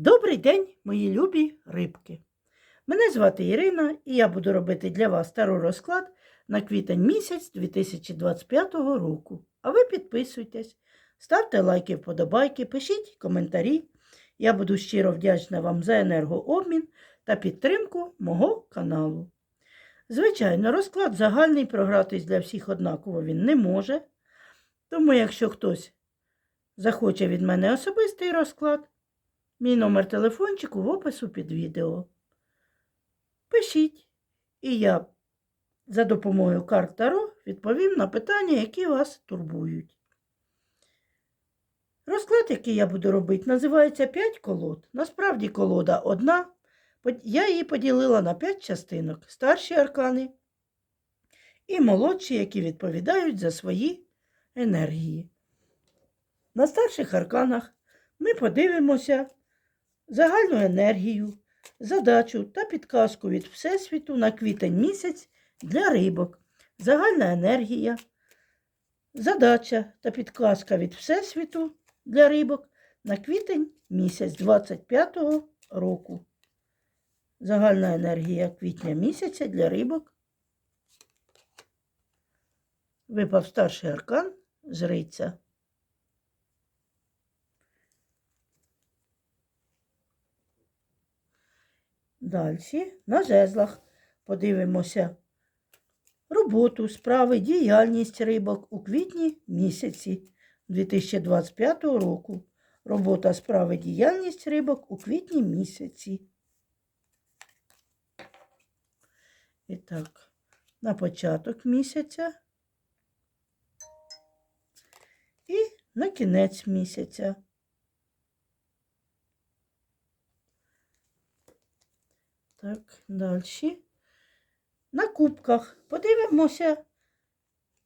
Добрий день, мої любі рибки. Мене звати Ірина і я буду робити для вас старий розклад на квітень місяць 2025 року. А ви підписуйтесь, ставте лайки, вподобайки, пишіть коментарі. Я буду щиро вдячна вам за енергообмін та підтримку мого каналу. Звичайно, розклад загальний програтись для всіх однаково він не може. Тому, якщо хтось захоче від мене особистий розклад, Мій номер телефончику в опису під відео. Пишіть, і я за допомогою карт Таро відповім на питання, які вас турбують. Розклад, який я буду робити, називається 5 колод. Насправді колода одна. Я її поділила на 5 частинок: старші аркани і молодші, які відповідають за свої енергії. На старших арканах ми подивимося загальну енергію, задачу та підказку від Всесвіту на квітень місяць для рибок. Загальна енергія, задача та підказка від Всесвіту для рибок на квітень місяць 25-го року. Загальна енергія квітня місяця для рибок. Випав старший аркан жриця. Далі на жезлах подивимося роботу, справи, діяльність рибок у квітні місяці 2025 року. Робота, справи, діяльність рибок у квітні місяці. І так, на початок місяця і на кінець місяця. Так, далі. На кубках подивимося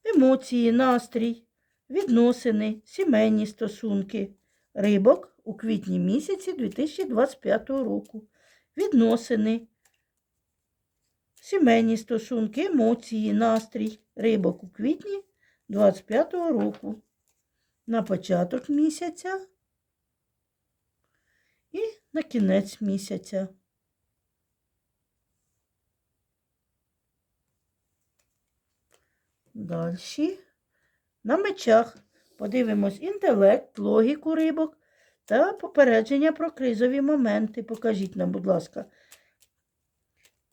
емоції, настрій, відносини, сімейні стосунки рибок у квітні місяці 2025 року. Відносини, сімейні стосунки, емоції, настрій рибок у квітні 2025 року. На початок місяця і на кінець місяця. Далі. На мечах подивимось інтелект, логіку рибок та попередження про кризові моменти. Покажіть нам, будь ласка,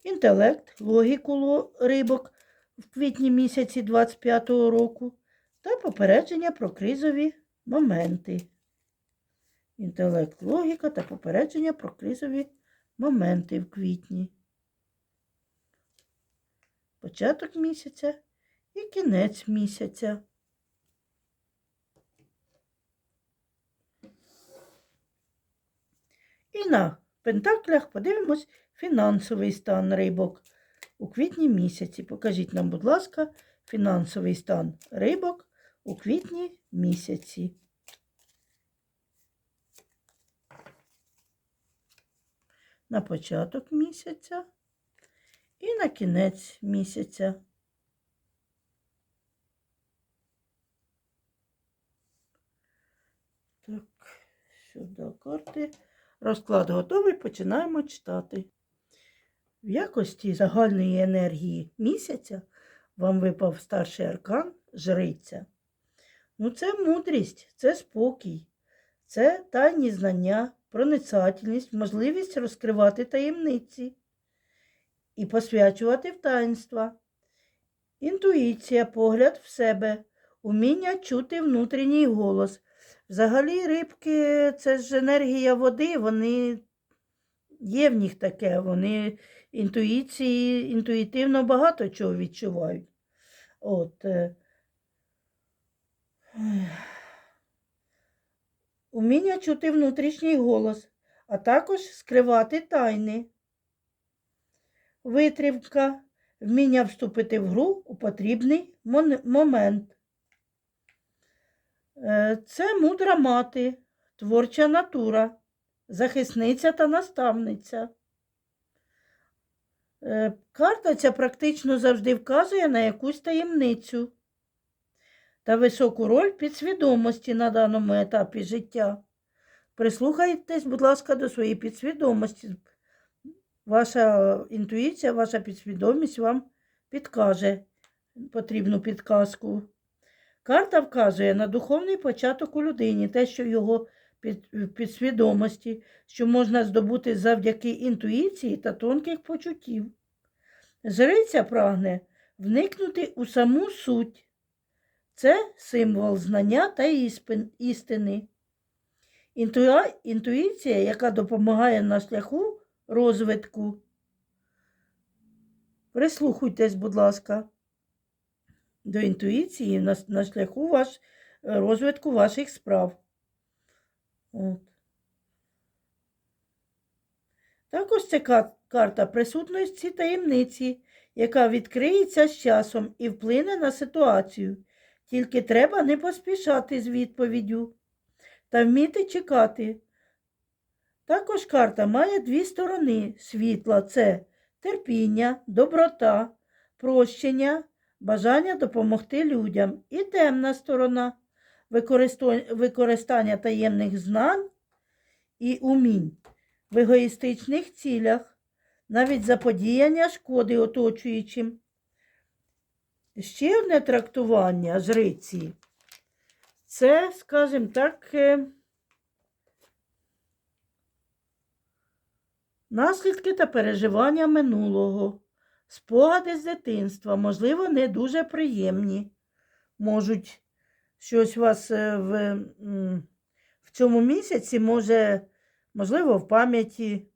інтелект, логіку рибок в квітні місяці 25-го року та попередження про кризові моменти. Інтелект, логіка та попередження про кризові моменти в квітні. Початок місяця і кінець місяця. І на пентаклях подивимось фінансовий стан рибок у квітні місяці. Покажіть нам, будь ласка, фінансовий стан рибок у квітні місяці. На початок місяця і на кінець місяця. Так, сюди карти. Розклад готовий, починаємо читати. В якості загальної енергії місяця вам випав старший аркан жриця. Ну, це мудрість, це спокій, це тайні знання, проницательність, можливість розкривати таємниці і посвячувати в таїнства. Інтуїція, погляд в себе, уміння чути внутрішній голос. Взагалі рибки це ж енергія води, вони є в них таке, вони інтуїції, інтуїтивно багато чого відчувають. От. е, Уміння чути внутрішній голос, а також скривати тайни. Витримка, вміння вступити в гру у потрібний момент. Е, Це мудра мати, творча натура, захисниця та наставниця. Е, Карта ця практично завжди вказує на якусь таємницю та високу роль підсвідомості на даному етапі життя. Прислухайтесь, будь ласка, до своєї підсвідомості. Ваша інтуїція, ваша підсвідомість вам підкаже потрібну підказку. Карта вказує на духовний початок у людині, те, що його під, підсвідомості, що можна здобути завдяки інтуїції та тонких почуттів. Жриця прагне вникнути у саму суть. Це символ знання та істини. Інтуїція, яка допомагає на шляху розвитку. Прислухайтесь, будь ласка, до інтуїції на, на шляху ваш, розвитку ваших справ. От. Також це карта присутності таємниці, яка відкриється з часом і вплине на ситуацію. Тільки треба не поспішати з відповіддю та вміти чекати. Також карта має дві сторони світла це терпіння, доброта, прощення, бажання допомогти людям. І темна сторона використання таємних знань і умінь в егоїстичних цілях, навіть заподіяння шкоди оточуючим. Ще одне трактування жриці. Це, скажімо так, е, наслідки та переживання минулого, спогади з дитинства, можливо, не дуже приємні. Можуть щось у вас е, в, в цьому місяці може, можливо, в пам'яті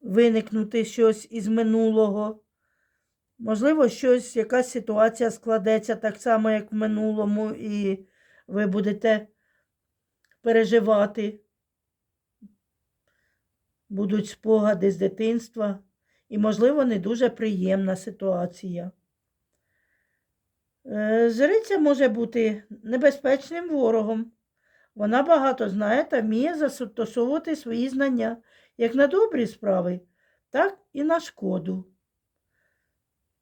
виникнути щось із минулого. Можливо, щось, якась ситуація складеться так само, як в минулому, і ви будете переживати. Будуть спогади з дитинства, і, можливо, не дуже приємна ситуація. Е, Жриця може бути небезпечним ворогом. Вона багато знає та вміє застосовувати свої знання як на добрі справи, так і на шкоду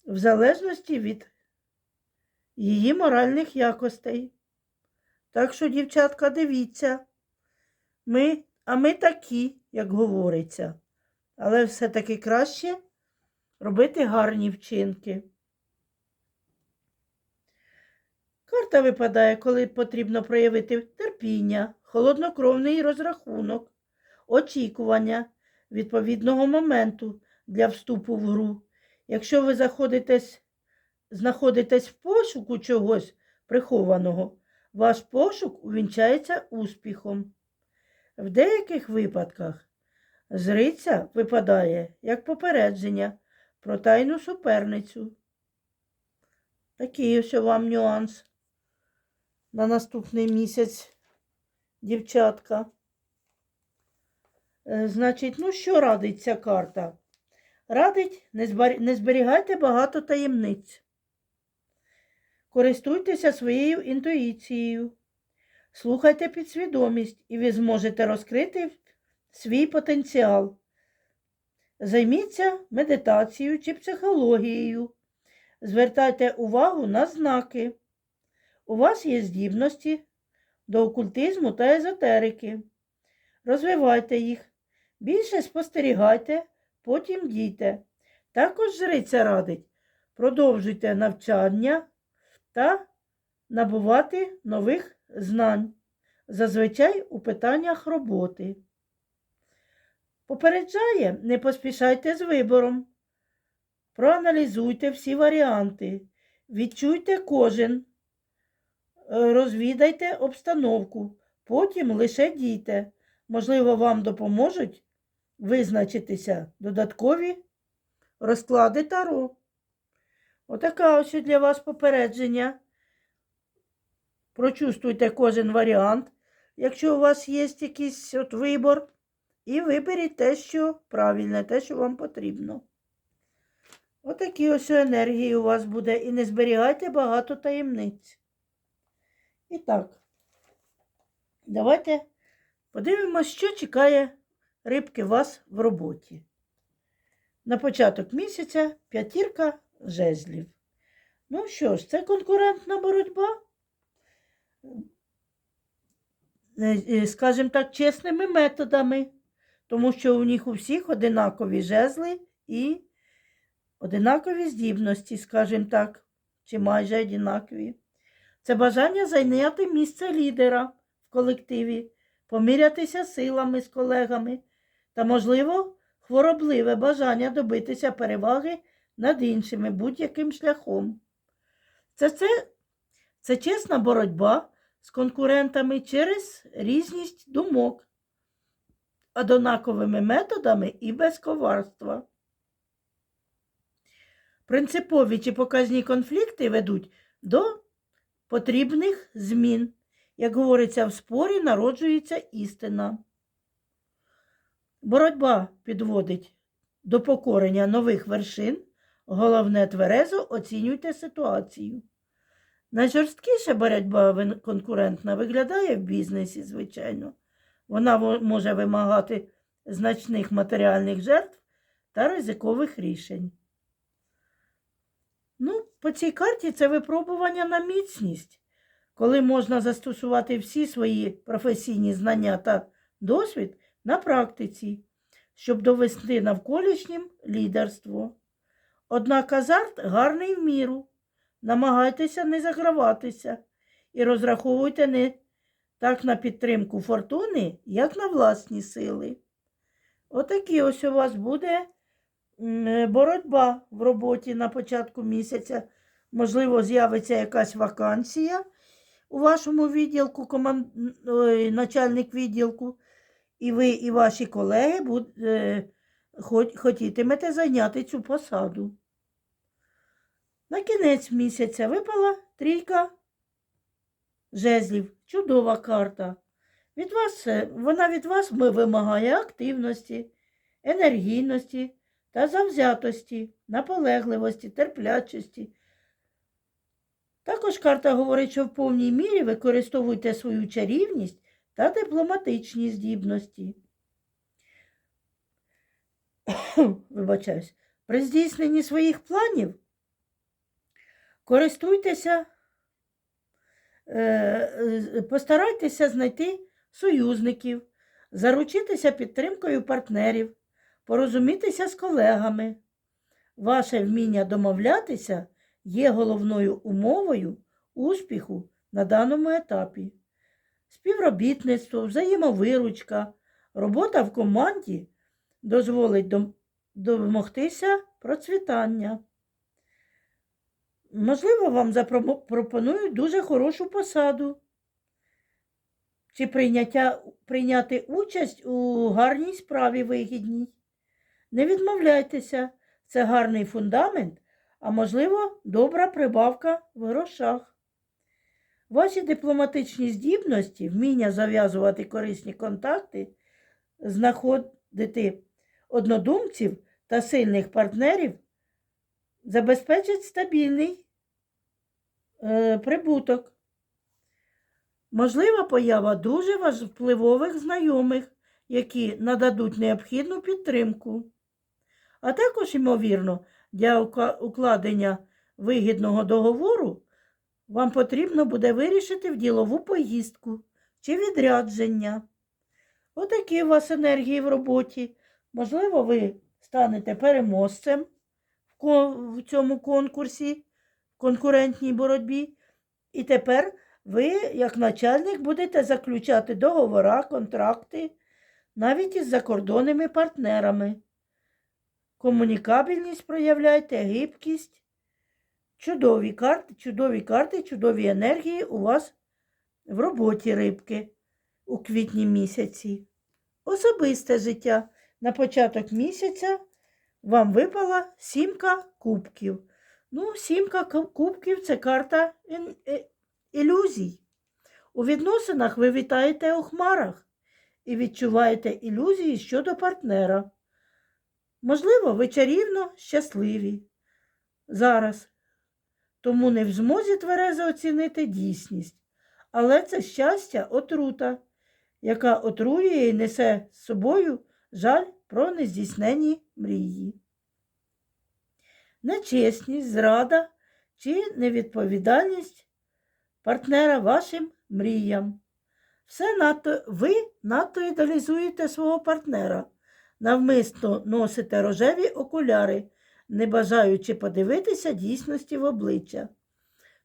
в залежності від її моральних якостей. Так що, дівчатка, дивіться, ми, а ми такі, як говориться, але все-таки краще робити гарні вчинки. Карта випадає, коли потрібно проявити терпіння, холоднокровний розрахунок, очікування відповідного моменту для вступу в гру. Якщо ви заходитесь, знаходитесь в пошуку чогось прихованого, ваш пошук увінчається успіхом. В деяких випадках зриця випадає як попередження про тайну суперницю. Такий ось вам нюанс на наступний місяць, дівчатка. Е, Значить, ну що радить ця карта? Радить, не збер- не зберігайте багато таємниць. Користуйтеся своєю інтуїцією. Слухайте підсвідомість, і ви зможете розкрити свій потенціал. Займіться медитацією чи психологією. Звертайте увагу на знаки. У вас є здібності до окультизму та езотерики. Розвивайте їх. Більше спостерігайте, потім дійте. Також жриця радить продовжуйте навчання та набувати нових знань, зазвичай у питаннях роботи. Попереджає, не поспішайте з вибором. Проаналізуйте всі варіанти, відчуйте кожен, е, розвідайте обстановку, потім лише дійте. Можливо, вам допоможуть визначитися додаткові розклади таро. Отака ось для вас попередження. Прочувствуйте кожен варіант, якщо у вас є якийсь от вибор, і виберіть те, що правильне, те, що вам потрібно. Отакі ось енергії у вас буде. І не зберігайте багато таємниць. І так, давайте подивимось, що чекає рибки вас в роботі. На початок місяця п'ятірка жезлів. Ну що ж, це конкурентна боротьба. Е, скажімо так, чесними методами, тому що у них у всіх одинакові жезли і одинакові здібності, скажімо так, чи майже одинакові. Це бажання зайняти місце лідера в колективі, помірятися силами з колегами та, можливо, хворобливе бажання добитися переваги над іншими будь-яким шляхом. Це, це, це чесна боротьба з конкурентами через різність думок, однаковими методами і без коварства. Принципові чи показні конфлікти ведуть до потрібних змін. Як говориться, в спорі народжується істина. Боротьба підводить до покорення нових вершин. Головне тверезо оцінюйте ситуацію. Найжорсткіша боротьба конкурентна виглядає в бізнесі, звичайно. Вона може вимагати значних матеріальних жертв та ризикових рішень. Ну, по цій карті це випробування на міцність, коли можна застосувати всі свої професійні знання та досвід на практиці, щоб довести навколишнім лідерство. Однак азарт гарний в міру. Намагайтеся не заграватися і розраховуйте не так на підтримку фортуни, як на власні сили. Отакі ось у вас буде боротьба в роботі на початку місяця. Можливо, з'явиться якась вакансія у вашому відділку, команд... начальник відділку, і ви і ваші колеги буд... е, хотітимете зайняти цю посаду. На кінець місяця випала трійка жезлів. Чудова карта. Від вас, е, вона від вас вимагає активності, енергійності та завзятості, наполегливості, терплячості. Також карта говорить, що в повній мірі використовуйте свою чарівність та дипломатичні здібності. Вибачаюсь, при здійсненні своїх планів користуйтеся, е, постарайтеся знайти союзників, заручитися підтримкою партнерів, порозумітися з колегами. Ваше вміння домовлятися є головною умовою успіху на даному етапі. Співробітництво, взаємовиручка, робота в команді дозволить домогтися процвітання. Можливо, вам запропонують дуже хорошу посаду чи прийняття, прийняти участь у гарній справі вигідній. Не відмовляйтеся, це гарний фундамент, а можливо, добра прибавка в грошах. Ваші дипломатичні здібності, вміння зав'язувати корисні контакти, знаходити однодумців та сильних партнерів забезпечать стабільний е, прибуток. Можлива поява дуже впливових знайомих, які нададуть необхідну підтримку. А також, ймовірно, для укладення вигідного договору вам потрібно буде вирішити в ділову поїздку чи відрядження. Отакі у вас енергії в роботі. Можливо, ви станете переможцем в цьому конкурсі, конкурентній боротьбі. І тепер ви, як начальник, будете заключати договори, контракти навіть із закордонними партнерами. Комунікабельність проявляйте, гибкість. Чудові карти, чудові карти, чудові енергії у вас в роботі рибки у квітні місяці. Особисте життя. На початок місяця вам випала сімка кубків. Ну, сімка кубків це карта е- ілюзій. У відносинах ви вітаєте у хмарах і відчуваєте ілюзії щодо партнера. Можливо, ви чарівно щасливі зараз, тому не в змозі тверезо оцінити дійсність. Але це щастя отрута, яка отруює і несе з собою жаль про нездійснені мрії. Нечесність, зрада чи невідповідальність партнера вашим мріям. Все надто, ви надто ідеалізуєте свого партнера, навмисно носите рожеві окуляри, не бажаючи подивитися дійсності в обличчя.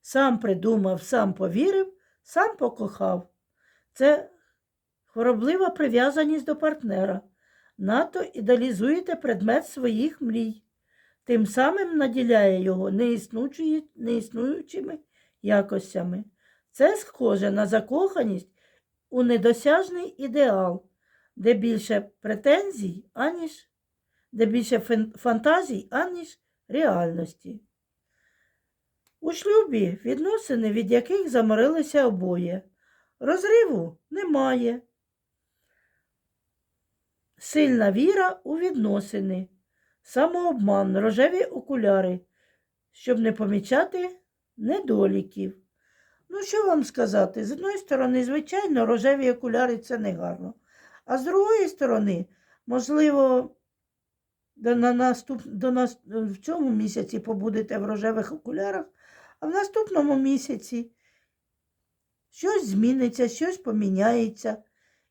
Сам придумав, сам повірив, сам покохав. Це хвороблива прив'язаність до партнера. Надто ідеалізуєте предмет своїх мрій, тим самим наділяє його неіснуючими якостями. Це схоже на закоханість у недосяжний ідеал, де більше претензій, аніж де більше фантазій, аніж реальності. У шлюбі відносини, від яких заморилися обоє. Розриву немає. Сильна віра у відносини, самообман, рожеві окуляри, щоб не помічати недоліків. Ну, що вам сказати? З одної сторони, звичайно, рожеві окуляри це не гарно. А з другої сторони, можливо, до, на наступ, до нас, в цьому місяці побудете в рожевих окулярах, а в наступному місяці щось зміниться, щось поміняється,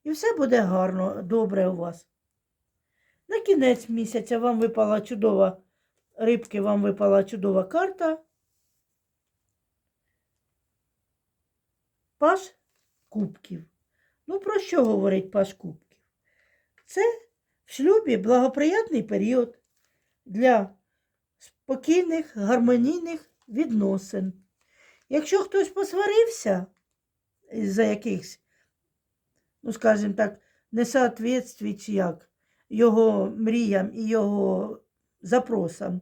і все буде гарно, добре у вас. На кінець місяця вам випала чудова рибки, вам випала чудова карта. Паш кубків. Ну, про що говорить Паш кубків? Це в шлюбі благоприятний період для спокійних, гармонійних відносин. Якщо хтось посварився за якихось, ну, скажімо так, несоответствий чи як, його мріям і його запросам,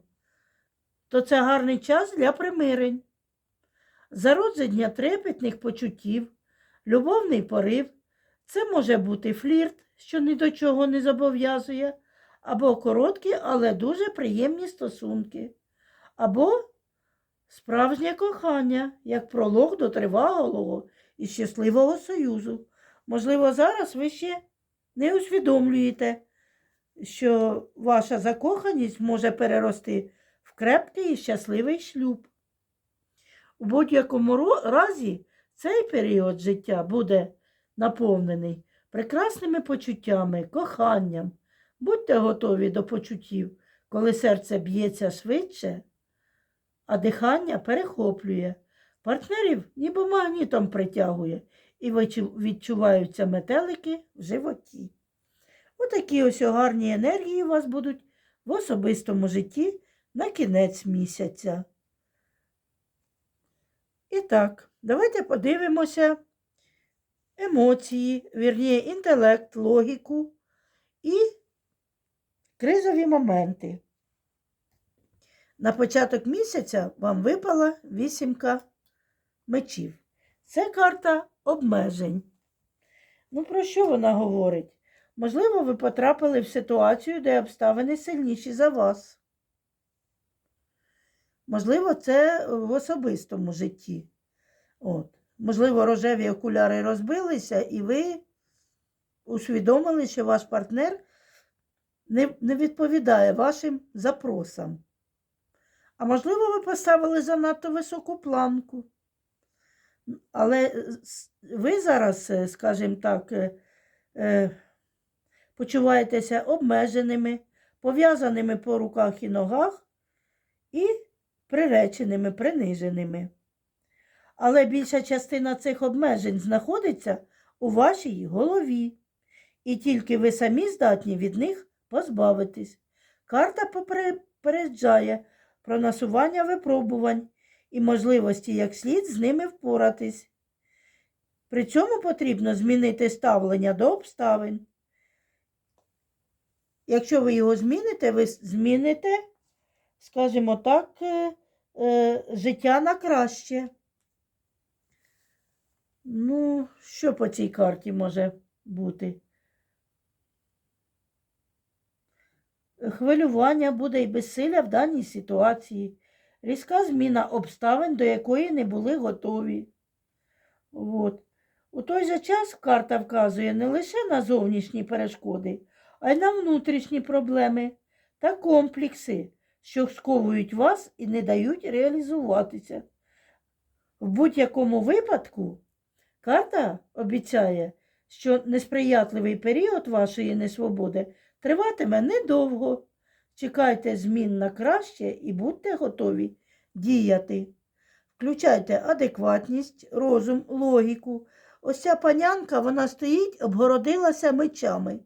то це гарний час для примирень. Зародження трепетних почуттів, любовний порив це може бути флірт, що ні до чого не зобов'язує, або короткі, але дуже приємні стосунки, або справжнє кохання, як пролог до тривалого і щасливого союзу. Можливо, зараз ви ще не усвідомлюєте, що ваша закоханість може перерости в крепкий і щасливий шлюб. У будь-якому разі цей період життя буде наповнений прекрасними почуттями, коханням. Будьте готові до почуттів, коли серце б'ється швидше, а дихання перехоплює. Партнерів ніби магнітом притягує і відчуваються метелики в животі. Отакі ось гарні енергії у вас будуть в особистому житті на кінець місяця. І так, давайте подивимося емоції, вірніше, інтелект, логіку і кризові моменти. На початок місяця вам випала вісімка мечів. Це карта обмежень. Ну, про що вона говорить? Можливо, ви потрапили в ситуацію, де обставини сильніші за вас. Можливо, це в особистому житті. От. Можливо, рожеві окуляри розбилися, і ви усвідомили, що ваш партнер не, не відповідає вашим запросам. А можливо, ви поставили занадто високу планку. Але ви зараз, е, скажімо так, е, е, почуваєтеся обмеженими, пов'язаними по руках і ногах і приреченими, приниженими. Але більша частина цих обмежень знаходиться у вашій голові, і тільки ви самі здатні від них позбавитись. Карта попереджає про насування випробувань і можливості як слід з ними впоратись. При цьому потрібно змінити ставлення до обставин. Якщо ви його зміните, ви зміните, скажімо так, е, е, життя на краще. Ну, що по цій карті може бути? Хвилювання буде і безсилля в даній ситуації, різка зміна обставин, до якої не були готові. От. У той же час карта вказує не лише на зовнішні перешкоди, а й на внутрішні проблеми та комплекси, що сковують вас і не дають реалізуватися. В будь-якому випадку Карта обіцяє, що несприятливий період вашої несвободи триватиме недовго. Чекайте змін на краще і будьте готові діяти. Включайте адекватність, розум, логіку. Ось ця панянка, вона стоїть, обгородилася мечами.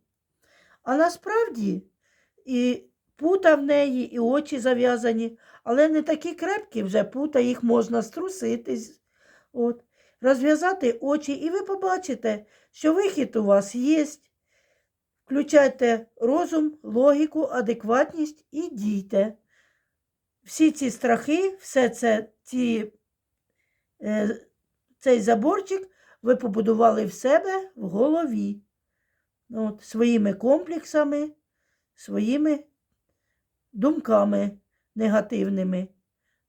А насправді і пута в неї, і очі зав'язані, але не такі крепкі вже пута, їх можна струситись. От. Розв'язати очі, і ви побачите, що вихід у вас є. Включайте розум, логіку, адекватність і дійте. Всі ці страхи, все це, ці, е, цей заборчик ви побудували в себе в голові. От, своїми комплексами, своїми думками негативними.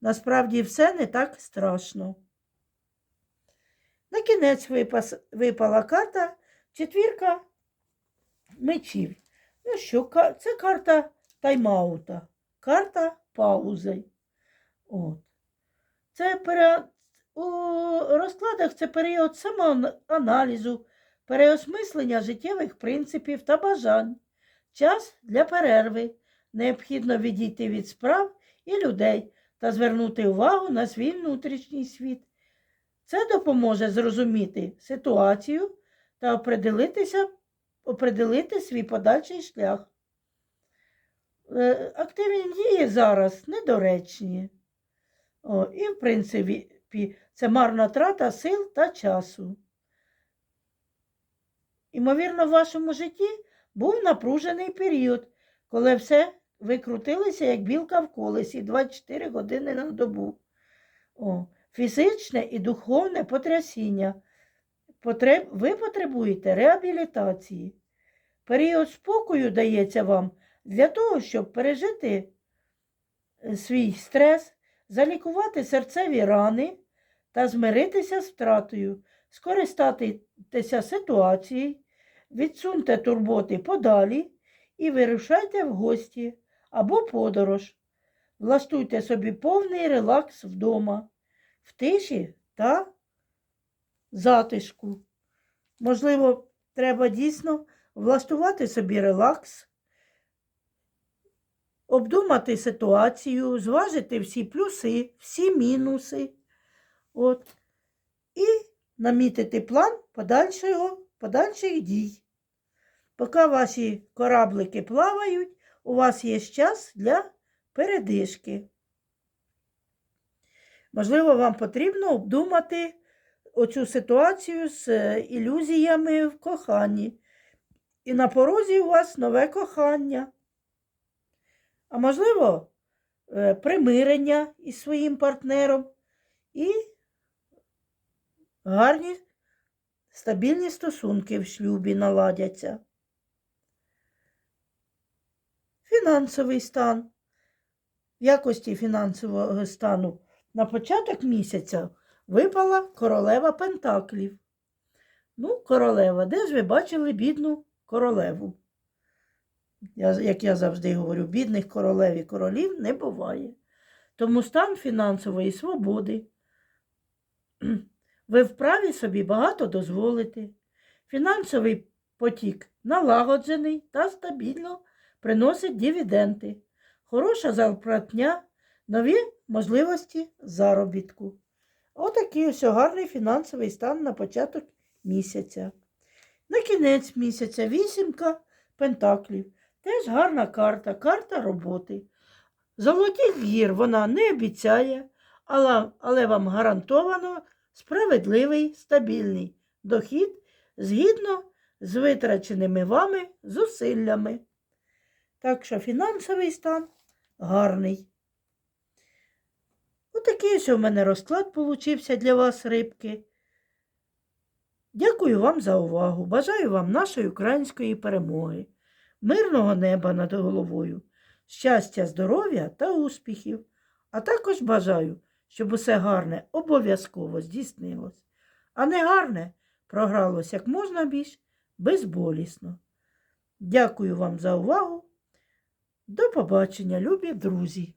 Насправді все не так страшно. На кінець випас, випала карта четвірка мечів. Ну що, це карта тайм-аута, карта паузи. От. Це пере... у розкладах це період самоаналізу, переосмислення життєвих принципів та бажань, час для перерви. Необхідно відійти від справ і людей та звернути увагу на свій внутрішній світ. Це допоможе зрозуміти ситуацію та определитися, определити свій подальший шлях. Е, Активні дії зараз недоречні. О, і, в принципі, це марна трата сил та часу. Імовірно, в вашому житті був напружений період, коли все ви крутилися, як білка в колесі 24 години на добу. О, фізичне і духовне потрясіння. Потреб... Ви потребуєте реабілітації. Період спокою дається вам для того, щоб пережити е, свій стрес, залікувати серцеві рани та змиритися з втратою, скористатися ситуацією, відсуньте турботи подалі і вирушайте в гості або подорож. Влаштуйте собі повний релакс вдома, в тиші та затишку. Можливо, треба дійсно влаштувати собі релакс, обдумати ситуацію, зважити всі плюси, всі мінуси. От. І намітити план подальшого, подальших дій. Поки ваші кораблики плавають, у вас є час для передишки. Можливо, вам потрібно обдумати оцю ситуацію з е, ілюзіями в коханні. І на порозі у вас нове кохання. А можливо, е, примирення із своїм партнером і гарні стабільні стосунки в шлюбі наладяться. Фінансовий стан. В якості фінансового стану на початок місяця випала королева Пентаклів. Ну, королева, де ж ви бачили бідну королеву? Я, як я завжди говорю, бідних королев і королів не буває. Тому стан фінансової свободи. Ви вправі собі багато дозволити. Фінансовий потік налагоджений та стабільно приносить дивіденди. Хороша зарплатня, нові можливості заробітку. Отакий ось гарний фінансовий стан на початок місяця. На кінець місяця вісімка пентаклів. Теж гарна карта, карта роботи. Золотих гір вона не обіцяє, але, але вам гарантовано справедливий, стабільний дохід згідно з витраченими вами зусиллями. Так що фінансовий стан гарний. Отакий ось у мене розклад получився для вас, рибки. Дякую вам за увагу. Бажаю вам нашої української перемоги, мирного неба над головою, щастя, здоров'я та успіхів. А також бажаю, щоб усе гарне обов'язково здійснилось, а не гарне програлось як можна більш безболісно. Дякую вам за увагу. До побачення, любі друзі!